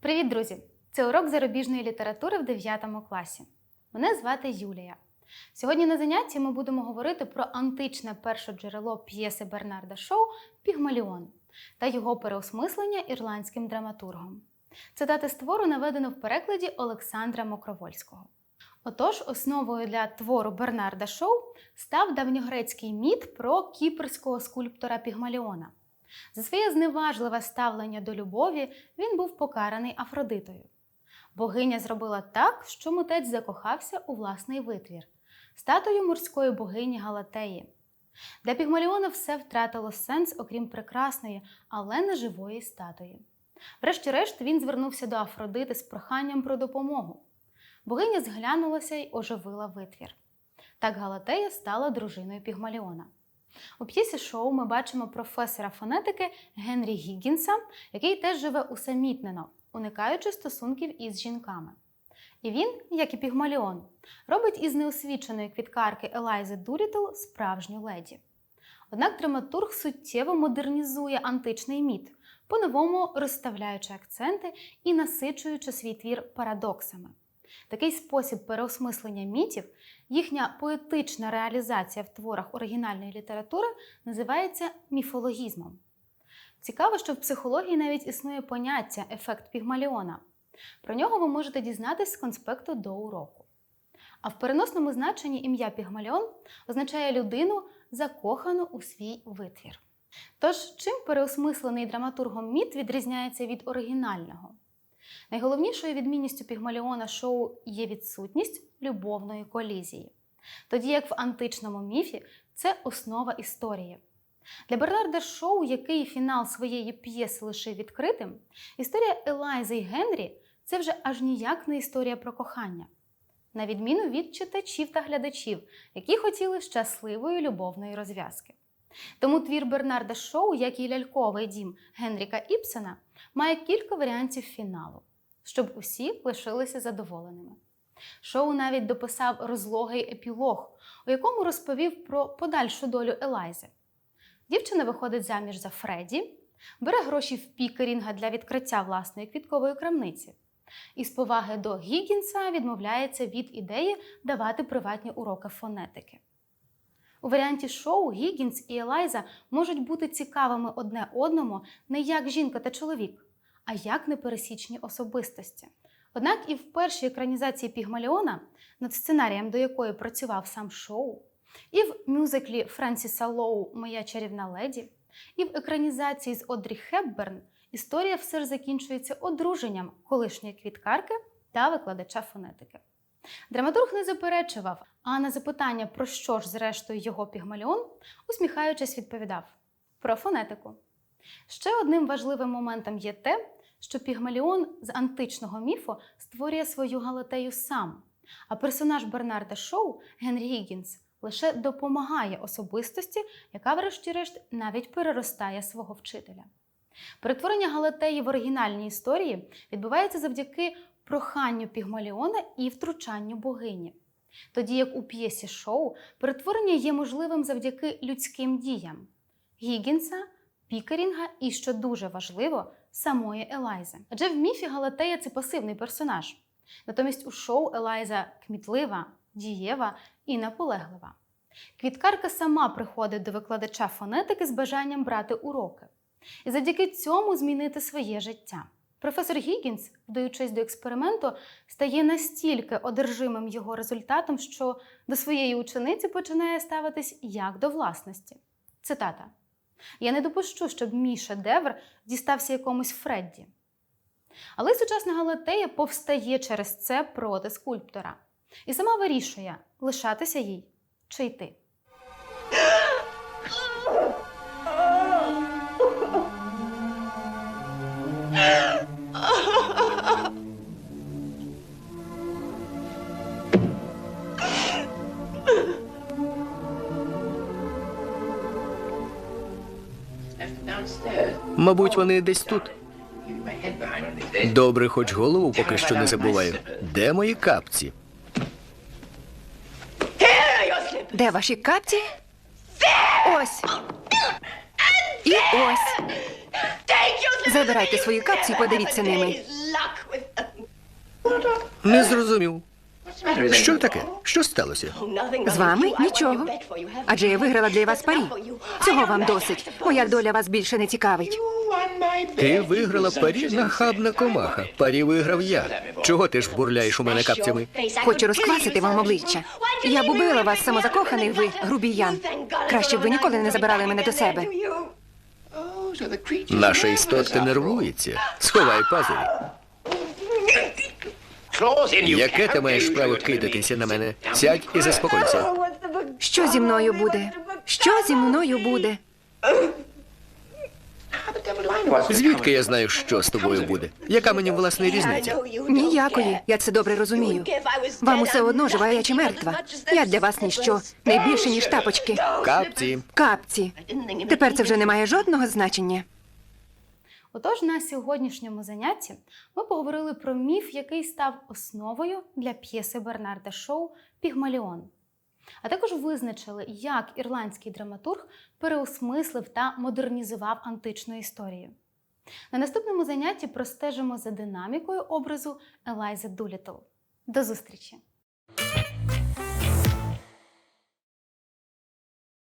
Привіт, друзі! Це урок зарубіжної літератури в 9 класі. Мене звати Юлія. Сьогодні на занятті ми будемо говорити про античне першоджерело п'єси Бернарда Шоу Пігмаліон та його переосмислення ірландським драматургом. Цитати з твору наведено в перекладі Олександра Мокровольського. Отож, основою для твору Бернарда Шоу став давньогрецький міт про кіпрського скульптора Пігмаліона. За своє зневажливе ставлення до любові він був покараний Афродитою. Богиня зробила так, що митець закохався у власний витвір статую морської богині Галатеї. Для Пігмаліона все втратило сенс, окрім прекрасної, але не живої статуї. Врешті-решт він звернувся до Афродити з проханням про допомогу. Богиня зглянулася й оживила витвір. Так Галатея стала дружиною Пігмаліона. У п'єсі шоу ми бачимо професора фонетики Генрі Гіггінса, який теж живе усамітнено, уникаючи стосунків із жінками. І він, як і Пігмаліон, робить із неосвіченої квіткарки Елайзи Дулітл справжню леді. Однак драматург суттєво модернізує античний міт, по-новому розставляючи акценти і насичуючи свій твір парадоксами. Такий спосіб переосмислення мітів, їхня поетична реалізація в творах оригінальної літератури називається міфологізмом. Цікаво, що в психології навіть існує поняття ефект Пігмаліона. Про нього ви можете дізнатись з конспекту до уроку. А в переносному значенні ім'я Пігмаліон означає людину, закохану у свій витвір. Тож, чим переосмислений драматургом міт відрізняється від оригінального? Найголовнішою відмінністю Пігмаліона шоу є відсутність любовної колізії, тоді як в античному міфі це основа історії. Для Бернарда Шоу, який фінал своєї п'єси лишив відкритим, історія Елайзи й Генрі це вже аж ніяк не історія про кохання, на відміну від читачів та глядачів, які хотіли щасливої любовної розв'язки. Тому твір Бернарда Шоу, як і ляльковий дім Генріка Іпсена, має кілька варіантів фіналу, щоб усі лишилися задоволеними. Шоу навіть дописав розлогий епілог, у якому розповів про подальшу долю Елайзи. Дівчина виходить заміж за Фредді, бере гроші в Пікерінга для відкриття власної квіткової крамниці. І з поваги до Гіггінса відмовляється від ідеї давати приватні уроки фонетики. У варіанті шоу Гіггінс і Елайза можуть бути цікавими одне одному не як жінка та чоловік, а як непересічні особистості. Однак і в першій екранізації Пігмаліона, над сценарієм до якої працював сам шоу, і в мюзиклі Френсіса Лоу Моя чарівна леді, і в екранізації з Одрі Хепберн історія все ж закінчується одруженням колишньої квіткарки та викладача фонетики. Драматург не заперечував, а на запитання, про що ж, зрештою, його пігмаліон, усміхаючись, відповідав про фонетику. Ще одним важливим моментом є те, що Пігмаліон з античного міфу створює свою галатею сам, а персонаж Бернарда Шоу Генрі Гіггінс лише допомагає особистості, яка, врешті-решт, навіть переростає свого вчителя. Перетворення Галатеї в оригінальній історії відбувається завдяки проханню Пігмаліона і втручанню богині. Тоді як у п'єсі шоу перетворення є можливим завдяки людським діям Гіггінса, Пікерінга і, що дуже важливо, самої Елайзи. Адже в міфі Галатея це пасивний персонаж. Натомість у шоу Елайза кмітлива, дієва і наполеглива. Квіткарка сама приходить до викладача фонетики з бажанням брати уроки і завдяки цьому змінити своє життя. Професор Гіггінс, вдаючись до експерименту, стає настільки одержимим його результатом, що до своєї учениці починає ставитись як до власності. Цитата: Я не допущу, щоб мій шедевр дістався якомусь Фредді. Але сучасна Галатея повстає через це проти скульптора і сама вирішує, лишатися їй чи йти. Мабуть, вони десь тут. Добре, хоч голову поки що не забуваю. Де мої капці? Де ваші капці? Ось. І ось. Забирайте свої капці і подивіться ними. Не зрозумів. Що таке? Що сталося? З вами нічого. Адже я виграла для вас парі. Цього вам досить. Моя доля вас більше не цікавить. Ти виграла парі нахабна комаха. Парі виграв я. Чого ти ж бурляєш у мене капцями? Хочу розквасити вам обличчя. Я б убила вас, самозакоханий ви, грубіян. Краще б ви ніколи не забирали мене до себе. Наша істотка нервується. Сховай пазурі. Яке ти маєш право кидатися на мене? Сядь і заспокойся. Що зі мною буде? Що зі мною буде? Звідки я знаю, що з тобою буде? Яка мені власне різниця? Ніякої. Я це добре розумію. Вам усе одно жива я чи мертва. Я для вас ніщо, не більше, ніж тапочки. Капці. Капці. Тепер це вже не має жодного значення. Отож, на сьогоднішньому занятті ми поговорили про міф, який став основою для п'єси Бернарда Шоу Пігмаліон. А також визначили, як ірландський драматург переосмислив та модернізував античну історію. На наступному занятті простежимо за динамікою образу Елайзи Дулітл. До зустрічі!